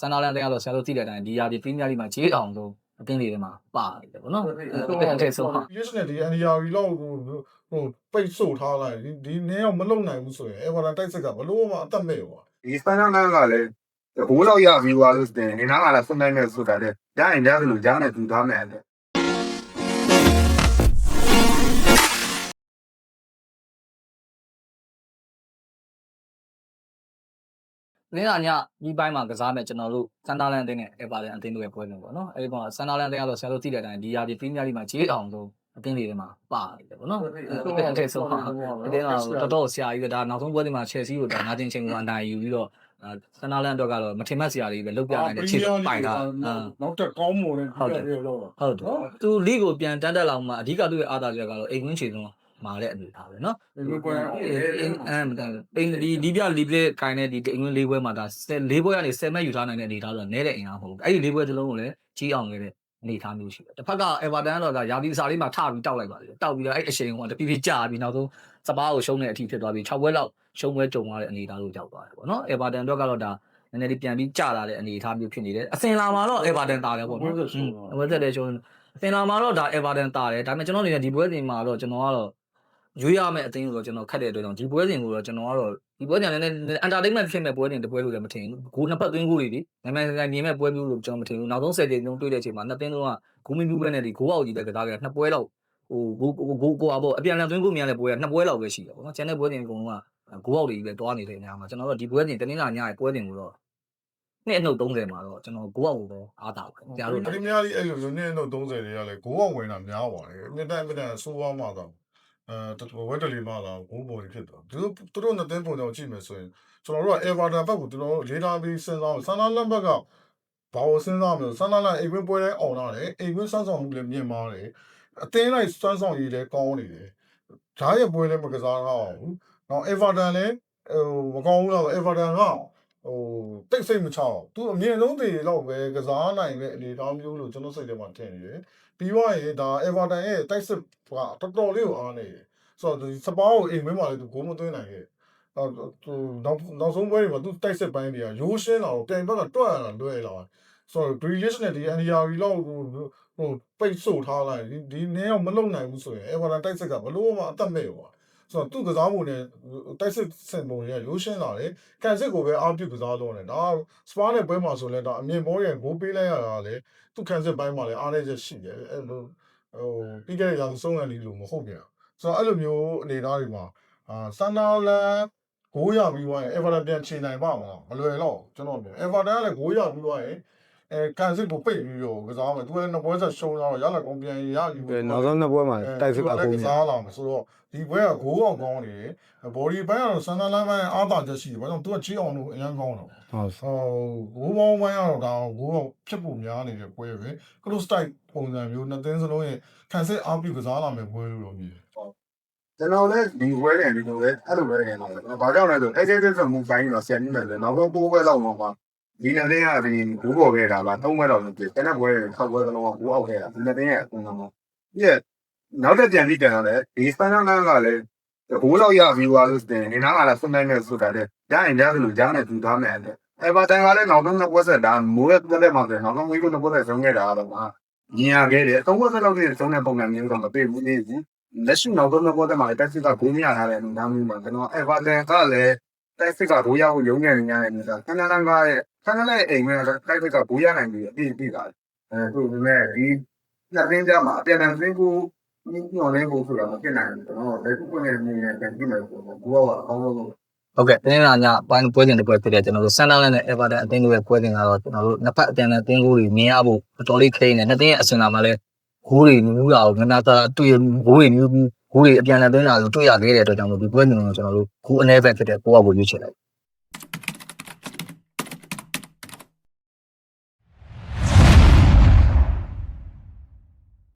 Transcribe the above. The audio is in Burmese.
ဆန်နာလန်တရားဆိုဆရာတို့သိတဲ့အတိုင်းဒီယာဒီပရီးမီးယားလိမှာခြေအောင်ဆုံးအသင်းလေးတွေမှာပါနေတယ်ပေါ့နော်အဲ့အထက်ဆုံးဟာ yes နဲ့ဒီ NDR လောက်ဟိုဟိုပိတ်ဆို့ထားလိုက်ဒီဒီနည်းအောင်မလုံနိုင်ဘူးဆိုရင် Everton တိုက်စစ်ကဘလို့မှအသက်မဲ့ဘူးဒီစပန်နာလန်ကလည်းဘိုးလောက်ရပြီးသွားလို့ဆိုရင်နေနာကလည်းဆွနိုင်နေဆိုတာတဲ့ရရင်လည်းလို့ကြားနေသူသားမ ယ်တဲ့သင်းလာညဒီပိုင်းမှာကစားမဲ့ကျွန်တော်တို့ဆန်နာလန်အသင်းနဲ့အေဗာတန်အသင်းတို့ရဲ့ပွဲနေပေါ့နော်အဲ့ဒီကောင်ဆန်နာလန်တရားဆိုဆရာတို့သိတဲ့အတိုင်းဒီယာဒီပရီးမီးယားလိမှာခြေအောင်ဆုံးအသင်းလေးတွေမှာပါနေတယ်ပေါ့နော်အဲ့အထက်ဆုံးဟာအသင်းကတော်တော်ဆရာကြီးပဲဒါနောက်ဆုံးပွဲတွေမှာ Chelsea ကိုဒါငါးချင်းချင်းကအနိုင်ယူပြီးတော့ဆန်နာလန်အတွက်ကတော့မထင်မှတ်စရာတွေပဲလောက်ပြနိုင်တဲ့ခြေပိုင်တာနောက်တက်ကောင်းမွန်တဲ့ပြတော့ဟုတ်တယ်သူ league ကိုပြန်တန်းတက်လောက်မှအဓိကသူ့ရဲ့အားသာချက်ကတော့အိမ်ဝင်းချေဆုံး မာတဲ့အနေထားပဲနော်ကွယ်အင်းအမ်ဒါပိန်ဒီဒီပြလီပလေးကိုင်းတဲ့ဒီအင်္ဂလိပ်လေးပွဲမှာဒါလေးပွဲကနေ10မက်ယူထားနိုင်တဲ့အနေထားဆိုတော့နဲတဲ့အင်အားမဟုတ်ဘူးအဲ့ဒီလေးပွဲစလုံးကိုလည်းကြီးအောင်ခဲ့တဲ့အနေထားမျိုးရှိတယ်တစ်ဖက်က Everton တော့ဒါရာသီစာလေးမှာထပြီးတောက်လိုက်ပါလေတောက်ပြီးတော့အဲ့အချိန်ကတဖြည်းဖြည်းကြာပြီးနောက်ဆုံးစပါးကိုရှုံးတဲ့အထိဖြစ်သွားပြီး6ပွဲလောက်ရှုံးပွဲကြုံသွားတဲ့အနေထားလို့ရောက်သွားတယ်ပေါ့နော် Everton တော့ကတော့ဒါနည်းနည်းလေးပြန်ပြီးကြာလာတဲ့အနေအထားမျိုးဖြစ်နေတယ်အစင်လာမှာတော့ Everton တာတယ်ပေါ့နော်ဟုတ်ကဲ့ရှုံးတယ်အဝတ်သက်တယ်ရှုံးအစင်လာမှာတော့ဒါ Everton တာတယ်ဒါပေမဲ့ကျွန်တော်အနေနဲ့ဒီပွဲစဉ်မှာတော့ကျွန်တော်ကတော့ ရွေးရမယ့်အသင်းကိုတော့ကျွန်တော်ခက်တဲ့အတွက်ကြောင့်ဒီပွဲစဉ်ကိုတော့ကျွန်တော်ကတော့ဒီပွဲစဉ်လည်း entertainment ဖြစ်မဲ့ပွဲစဉ်တစ်ပွဲလို့လည်းမထင်ဘူးဂိုးနှစ်ဖက်သွင်းဂိုးတွေဒီနာမည်ဆိုင်မြင်မဲ့ပွဲမျိုးလို့ကျွန်တော်မထင်ဘူးနောက်ဆုံး10ချိန်လုံးတွေ့တဲ့အချိန်မှာနှစ်သင်းလုံးကဂိုးမင်းမျိုးပဲနဲ့ဒီဂိုးအောက်ကြီးပဲကစားခဲ့တာနှစ်ပွဲလောက်ဟိုဂိုးဂိုးဂိုးကိုအပေါ်အပြန်လန်သွင်းဂိုးမြင်ရတဲ့ပွဲကနှစ်ပွဲလောက်ပဲရှိတယ်ပေါ့နော်ကျန်တဲ့ပွဲစဉ်အကုန်လုံးကဂိုးအောက်တွေကြီးပဲတွားနေတဲ့နေရာမှာကျွန်တော်တို့ဒီပွဲစဉ်တင်းနေတာညရဲ့ပွဲစဉ်ကိုတော့နှစ်အနှုတ်30မှာတော့ကျွန်တော်ဂိုးအောက်ကိုပဲအားတာပါတယ်ကြားလို့ပရီးမီးယားလိအဲ့လိုဆိုနေတော့30တွေကလည်းဂိုးအောင်ဝင်တာများပါတယ်မြစ်တိုင်းမြစ်တိုင်းဆိုးသွားမှတော့ အဲဝက်တလီမှလာဂိုးပေါ်ဖြစ်တော့သူတို့သူတို့နှစ်သင်းပုံကြောင့်ကြည့်မယ်ဆိုရင်ကျွန်တော်တို့က Everton ဘက်ကိုကျွန်တော်တို့လေးထားပြီးစဉ်းစားဆန်နာလန်ဘက်ကဘာလို့စဉ်းစားမလို့ဆန်နာလန်အိမ်ဝင်းပွဲလဲအောင်လာတယ်အိမ်ဝင်းစမ်းဆောင်မှုလည်းမြင်ပါတယ်အသင်းလိုက်စမ်းဆောင်ရည်လည်းကောင်းနေတယ်ဓာတ်ရဲ့ပွဲလည်းမကစားတော့ဘူးနောက် Everton လည်းဟိုမကောင်းဘူးတော့ Everton က ဟိုတိတ်ဆိတ်မချအောင်သူအမြင့်ဆုံးတွေလောက်ပဲကစားနိုင်တဲ့အနေအထားမျိုးလို့ကျွန်တော်စိတ်ထဲမှာထင်နေတယ်ပြီးတော့ရင်ဒါ Everton ရဲ့တိုက်စစ်ကတော်တော်လေးကိုအားနေတယ်ဆိုတော့ဒီစပါးကိုအိမ်ဝင်းမှာလည်းသူဂိုးမသွင်းနိုင်ခဲ့နောက်သူနောက်နောက်ဆုံးပွဲတွေမှာသူတိုက်စစ်ပိုင်းတွေကရိုးရှင်းလာတော့ပြန်ဘက်ကတွက်ရတာလွယ်လာဆိုတော့ Grealish နဲ့ဒီ NDR လောက်ဟိုဟိုပိတ်ဆို့ထားလိုက်ဒီဒီနည်းအောင်မလုံနိုင်ဘူးဆိုရင် Everton တိုက်စစ်ကဘလို့မှအသက်မဲ့ဘူး ဆိုတော့သူ့ကစားပုံနဲ့တိုက်စစ်စင်ပုံတွေကရိုးရှင်းလာတယ်ကန်စစ်ကိုပဲအားပြုကစားတော့တယ်ဒါစပါးနဲ့ပွဲမှာဆိုလဲဒါအမြင်ဘောရဲ့ဂိုးပေးလိုက်ရတာလေသူ့ကန်စစ်ပိုင်းမှာလည်းအားနည်းချက်ရှိတယ်အဲ့လိုဟိုပြီးခဲ့တဲ့ရာသီဆုံးရလီလို့မဟုတ်ပြန်ဆိုတော့အဲ့လိုမျိုးအနေအထားတွေမှာအာစန်နာလန်ဂိုးရပြီးသွားရင် Everton ပြန်ချိန်နိုင်ပါမလားမလွယ်တော့ကျွန်တော်ပြော Everton ကလည်းဂိုးရပြီးသွားရင် အဲကန်စစ်ကိုပိတ်ပြီးတော့ကစားမယ်သူကလည်းနှစ်ပွဲဆက်ရှုံးတော့ရလာကောင်ပြန်ရယူနောက်ဆုံးနှစ်ပွဲမှာတိုက်စစ်ကကကိုးမြစားလာမယ်ဆိုတော့ဒီဘွဲကဂိုးအောင်ကောင်းနေတယ်ဘော်ဒီဘိုင်းကတော့ဆန်နလန်ဘိုင်းအားသာချက်ရှိတယ်ဘာကြောင့်သူကချီအောင်လို့အရန်ကောင်းတော့ဟုတ်ဟိုဂိုးပေါင်းဘိုင်းကတော့ဒါဂိုးအောင်ဖြစ်ဖို့များနေတဲ့ပွဲပဲကလုစတိုက်ပုံစံမျိုးနှစ်သင်းစလုံးရဲ့ခံစစ်အားပြုကစားလာမယ်ပွဲလို့တော့မြင်တယ်ကျွန်တော်လည်းဒီဝဲတယ်ဒီလိုပဲအဲ့လိုပဲနေတော့ဘာကြောင့်လဲဆိုအဲ့ဒီတဲ့ဆိုမူပိုင်းတော့ဆရာကြီးမယ်လေနောက်ဆုံးပိုးပွဲလောက်တော့ပါ ဒီနေ့တင်းကဒီဘူးပေါ်ခဲ့တာလားသုံးပွဲတော့ဖြစ်တယ်တဲ့ပွဲဆောက်ပွဲကလုံးကဘူးအောက်ခဲ့တာဒီနေ့တင်းရဲ့အကုန်လုံးပြည့်နောက်တက်ပြန်ပြီးပြန်တော့လေဒီစပန်နာလန်ကလည်းဘိုးလောက်ရပြီးသွားလို့ဆိုရင်နေနာကလည်းဆွနိုင်နေဆိုတာတဲ့ရရင်လည်းလို့ကြားနေသူသားမယ်တဲ့အဲဘာတန်ကလည်းနောက်ဆုံးပွဲဆက်တာမိုးရဲ့တက်လက်မှာဆိုနောက်ဆုံးဝီးလို့ပွဲဆက်ဆုံးခဲ့တာတော့မှာညင်ရခဲ့တယ်အသုံးပွဲဆက်လောက်တဲ့ဆုံးတဲ့ပုံစံမျိုးတော့မပြေဘူးနေဘူးလက်ရှိနောက်ဆုံးတော့ပေါ်တဲ့မှာတက်စစ်ကဂိုးမရထားတဲ့အနေအထားမျိုးမှာကျွန်တော် Everton ကလည်းတက်စစ်ကဂိုးရဖို့ရုံးနေနေရတယ်ဆိုတာခဏခဏကရဲ့ ခဏခဏရဲ့အိမ်မှာတက်စစ်ကဂိုးရနိုင်ပြီးအပြည့်ပြည့်တာအဲသူကလည်းဒီလက်ရင်းကြမှာအပြန်အလှန်စင်းကိုညှော်လဲဖို့ဆိုတာမဖြစ်နိုင်ဘူးကျွန်တော်လက်ခုပွင့်နေနေနဲ့ပြန်ကြည့်မယ်ဆိုတော့ဂိုးကအကောင်းဆုံးဟုတ်ကဲ့တင်းနေတာညပိုင်းပွဲစဉ်တစ်ပွဲဖြစ်တဲ့ကျွန်တော်တို့ဆန်နာလန်နဲ့အေဗာတန်အသင်းတို့ရဲ့ပွဲစဉ်ကတော့ကျွန်တော်တို့နှစ်ဖက်အပြန်အလှန်အသင်းကိုမြင်ရဖို့တော်တော်လေးခိနေနှစ်သင်းရဲ့အစင်လာမှာလဲဂိုးတွေမျိုးရအောင်ငနာသာတွေ့ဂိုးတွေမျိုးဂိုးတွေအပြန်အလှန်သွင်းလာလို့တွေ့ရခဲ့တဲ့အတွက်ကြောင့်မို့ဒီပွဲစဉ်ကိုကျွန်တော်တို့ဂိုးအ ਨੇ ဘက်ဖြစ်တဲ့ကိုယ့်အကိုရွေးချယ်လိုက်